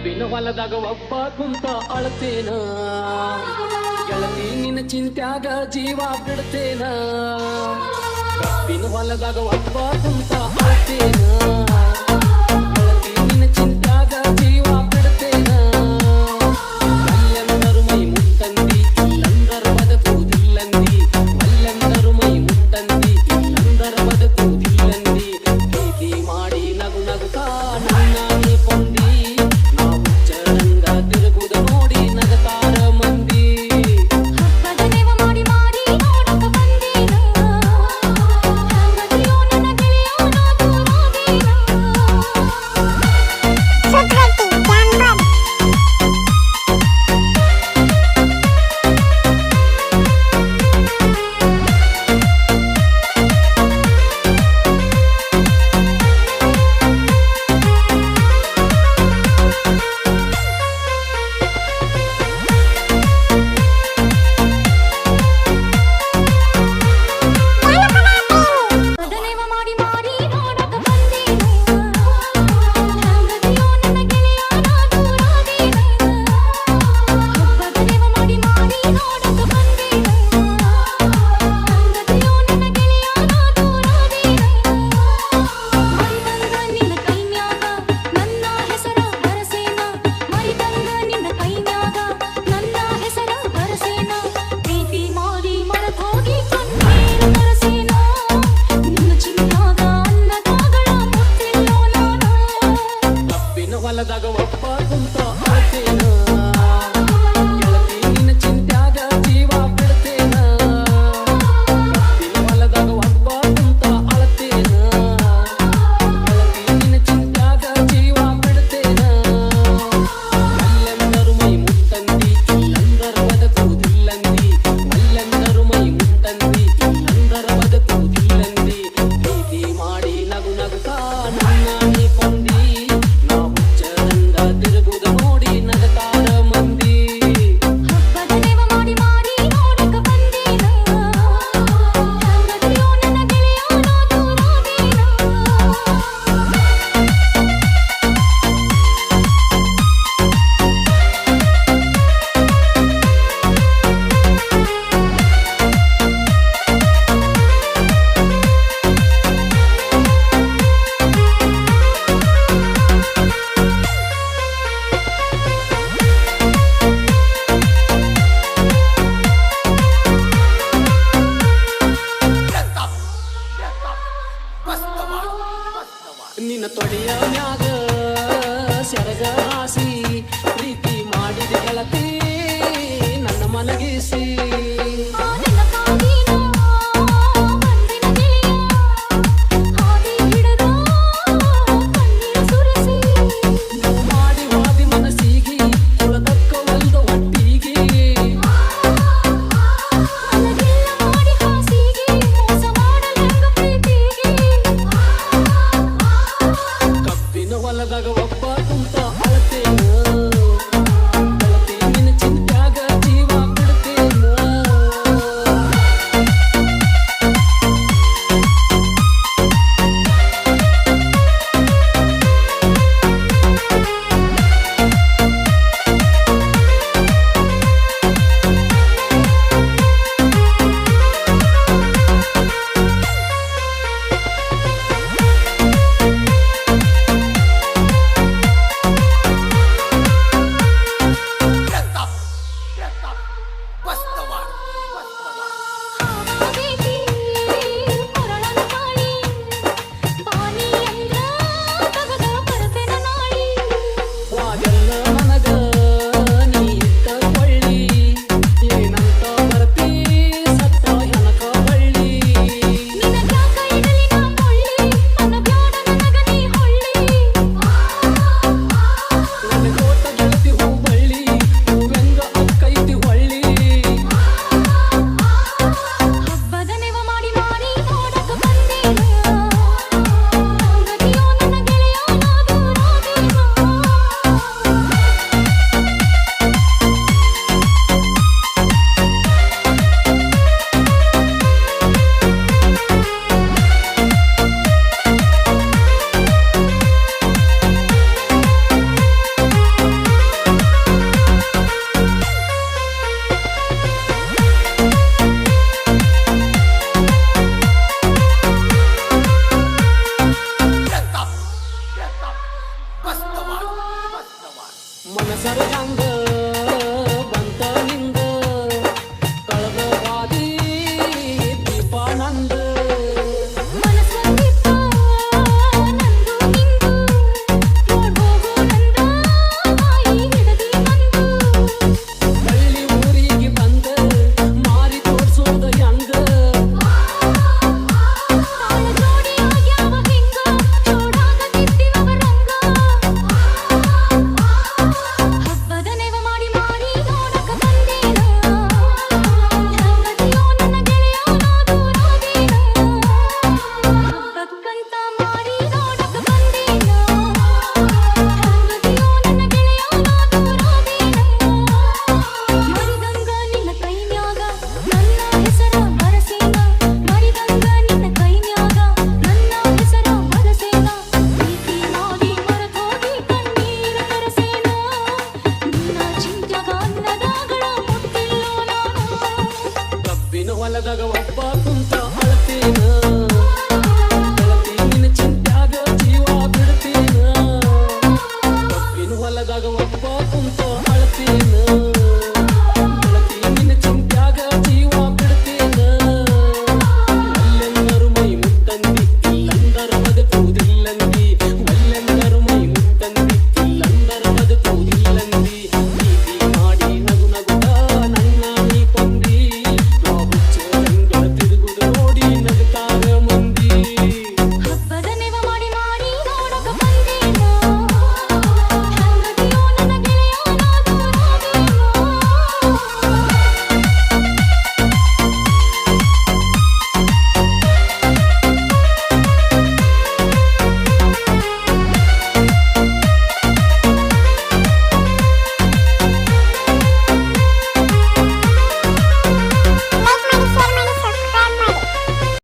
ಕಬ್ಬಿನ ಹೊಲದಾಗ ಒಬ್ಬ ಕುಂತ ಅಳತೇನ. ಗೆಳತಿ, ನಿನ್ನ ಚಿಂತ್ಯಾಗ ಜೀವ ಬಿಡ್ತೇನ. ಕಬ್ಬಿನ ಹೊಲದಾಗ ಒಬ್ಬ ಕುಂತ ಅಳತೇನ. ಬೆರಗಾಸಿ ಪ್ರೀತಿ ಮಾಡಿದ ಗೆಳತಿ ನನ್ನ ಮನಗಿಸಿ. ಒಬ್ಬ ಕುಂತ